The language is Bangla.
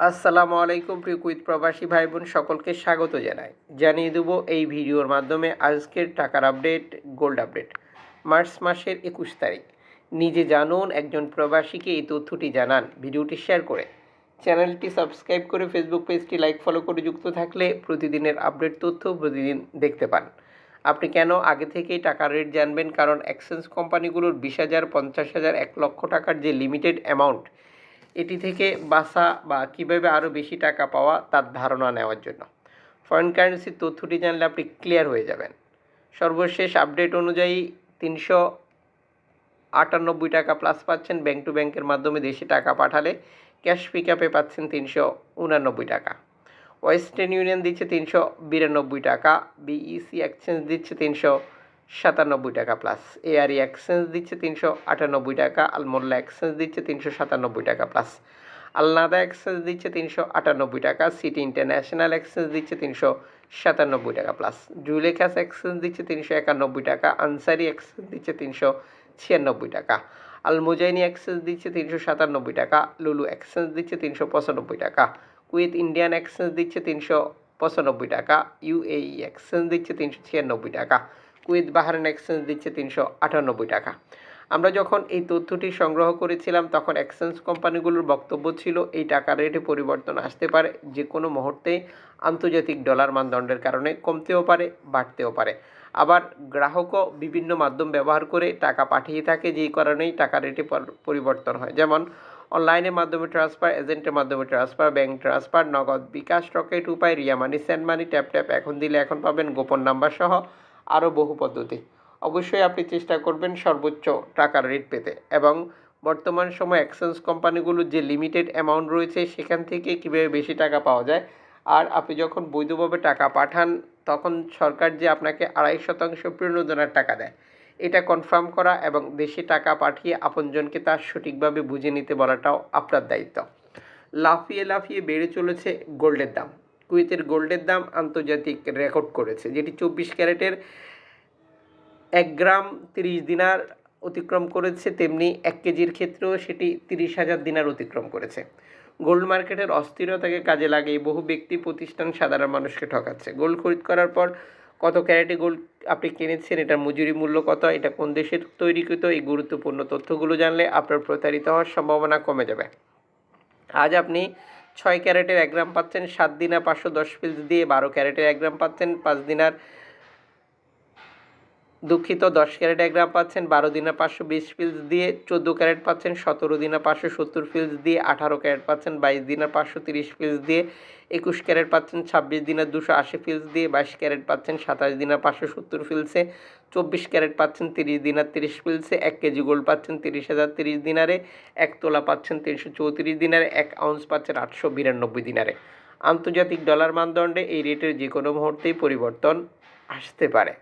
আসসালামু আলাইকুম প্রিয় কুইত প্রবাসী ভাই বোন সকলকে স্বাগত জানাই। জানিয়ে দেবো এই ভিডিওর মাধ্যমে আজকের টাকার আপডেট গোল্ড আপডেট মার্চ মাসের একুশ তারিখ। নিজে জানুন, একজন প্রবাসীকে এই তথ্যটি জানান, ভিডিওটি শেয়ার করে। চ্যানেলটি সাবস্ক্রাইব করে ফেসবুক পেজটি লাইক ফলো করে যুক্ত থাকলে প্রতিদিনের আপডেট তথ্য প্রতিদিন দেখতে পান। আপনি কেন আগে থেকেই টাকার রেট জানবেন? কারণ এক্সচেঞ্জ কোম্পানিগুলোর বিশ হাজার, পঞ্চাশ হাজার, এক লক্ষ টাকার যে লিমিটেড অ্যামাউন্ট এটি থেকে বাসা বা কীভাবে আরও বেশি টাকা পাওয়া তার ধারণা নেওয়ার জন্য। ফরেন কারেন্সির তথ্যটি জানলে আপনি ক্লিয়ার হয়ে যাবেন। সর্বশেষ আপডেট অনুযায়ী তিনশো আটানব্বই টাকা প্লাস পাচ্ছেন ব্যাংক টু ব্যাংকের মাধ্যমে দেশে টাকা পাঠালে ক্যাশ পিক আপে পাচ্ছেন তিনশো উনানব্বই টাকা। ওয়েস্টার্ন ইউনিয়ন দিচ্ছে তিনশো বিরানব্বই টাকা বিইসি এক্সচেঞ্জ দিচ্ছে তিনশো সাতানব্বই টাকা প্লাস এআরই এক্সচেঞ্জ দিচ্ছে তিনশো আটানব্বই টাকা আলমোল্লা এক্সচেঞ্জ দিচ্ছে তিনশো সাতানব্বই টাকা প্লাস আলনাদা এক্সচেঞ্জ দিচ্ছে তিনশো আটানব্বই টাকা সিটি ইন্টারন্যাশনাল এক্সচেঞ্জ দিচ্ছে তিনশো সাতানব্বই টাকা প্লাস জুলেখাস এক্সচেঞ্জ দিচ্ছে তিনশো একানব্বই টাকা আনসারি এক্সচেঞ্জ দিচ্ছে তিনশো ছিয়ানব্বই টাকা আলমোজাইনি এক্সচেঞ্জ দিচ্ছে তিনশো সাতানব্বই টাকা লুলু এক্সচেঞ্জ দিচ্ছে তিনশো পঁচানব্বই টাকা কুইথ ইন্ডিয়ান এক্সচেঞ্জ দিচ্ছে তিনশো পঁচানব্বই টাকা ইউএই এক্সচেঞ্জ দিচ্ছে তিনশো ছিয়ানব্বই টাকা কুইথ বাহারান এক্সচেঞ্জ দিচ্ছে তিনশো আটানব্বই টাকা। আমরা যখন এই তথ্যটি সংগ্রহ করেছিলাম, তখন এক্সচেঞ্জ কোম্পানিগুলোর বক্তব্য ছিল, এই টাকার রেটে পরিবর্তন আসতে পারে, যে কোনো মুহূর্তে আন্তর্জাতিক ডলার মানদণ্ডের কারণে কমতেও পারে, বাড়তেও পারে। আবার গ্রাহকও বিভিন্ন মাধ্যম ব্যবহার করে টাকা পাঠিয়ে থাকে, যেই কারণেই টাকা রেটে পর- পরিবর্তন হয়। যেমন অনলাইনের মাধ্যমে ট্রান্সফার এজেন্টের মাধ্যমে transfer bank transfer Nagad bKash Rocket Upay, Ria money send money tap tap এখন দিলে এখন পাবেন গোপন নাম্বার সহ আরও বহু পদ্ধতি। অবশ্যই আপনি চেষ্টা করবেন সর্বোচ্চ টাকার রেট পেতে এবং বর্তমান সময় এক্সচেঞ্জ কোম্পানিগুলোর যে লিমিটেড অ্যামাউন্ট রয়েছে সেখান থেকে কীভাবে বেশি টাকা পাওয়া যায় আর আপনি যখন বৈধভাবে টাকা পাঠান তখন সরকার যে আপনাকে আড়াই শতাংশ প্রণোদনার টাকা দেয়। এটা কনফার্ম করা এবং দেশে টাকা পাঠিয়ে আপনজনকে তার সঠিকভাবে বুঝে নিতে বলাটাও আপনার দায়িত্ব। লাফিয়ে লাফিয়ে বেড়ে চলেছে গোল্ডের দাম। কুয়েতের গোল্ডের দাম আন্তর্জাতিক রেকর্ড করেছে, যেটি চব্বিশ ক্যারেটের এক গ্রাম তিরিশ দিনার অতিক্রম করেছে, তেমনি এক কেজির ক্ষেত্রেও সেটি তিরিশ হাজার দিনার অতিক্রম করেছে। গোল্ড মার্কেটের অস্থিরতাকে কাজে লাগিয়ে বহু ব্যক্তি, প্রতিষ্ঠান, সাধারণ মানুষকে ঠকাচ্ছে। গোল্ড খরিদ করার পর কত ক্যারেটে গোল্ড আপনি কিনেছেন, এটার মজুরি মূল্য কত, এটা কোন দেশের তৈরিকৃত, এই গুরুত্বপূর্ণ তথ্যগুলো জানলে আপনার প্রতারিত হওয়ার সম্ভাবনা কমে যাবে। আজ আপনি ছয় ক্যারেটের এক গ্রাম পাচ্ছেন, সাত দিনা পাঁচশো দশ পিস দিয়ে বারো ক্যারেটের এক গ্রাম পাচ্ছেন, পাঁচ দিনার দুঃখিত, দশ ক্যারেট এক গ্রাম পাচ্ছেন, বারো দিনা পাঁচশো বিশ পিলস দিয়ে চোদ্দ ক্যারেট পাচ্ছেন, সতেরো দিনা পাঁচশো সত্তর পিলস দিয়ে আঠারো ক্যারেট পাচ্ছেন, বাইশ দিনা পাঁচশো তিরিশ পিলস দিয়ে একুশ ক্যারেট পাচ্ছেন, ছাব্বিশ দিনা দুশো আশি পিলস দিয়ে বাইশ ক্যারেট পাচ্ছেন, সাতাশ দিনা পাঁচশো সত্তর পিলসে চব্বিশ ক্যারেট পাচ্ছেন, তিরিশ দিনার তিরিশ পিলসে এক কেজি গোল্ড পাচ্ছেন, তিরিশ হাজার তিরিশ দিনারে এক তোলা পাচ্ছেন, তিনশো চৌত্রিশ দিনারে এক আউন্স পাচ্ছেন, আটশো বিরানব্বই দিনারে। আন্তর্জাতিক ডলার মানদণ্ডে এই রেটের যে কোনো মুহূর্তেই পরিবর্তন আসতে পারে।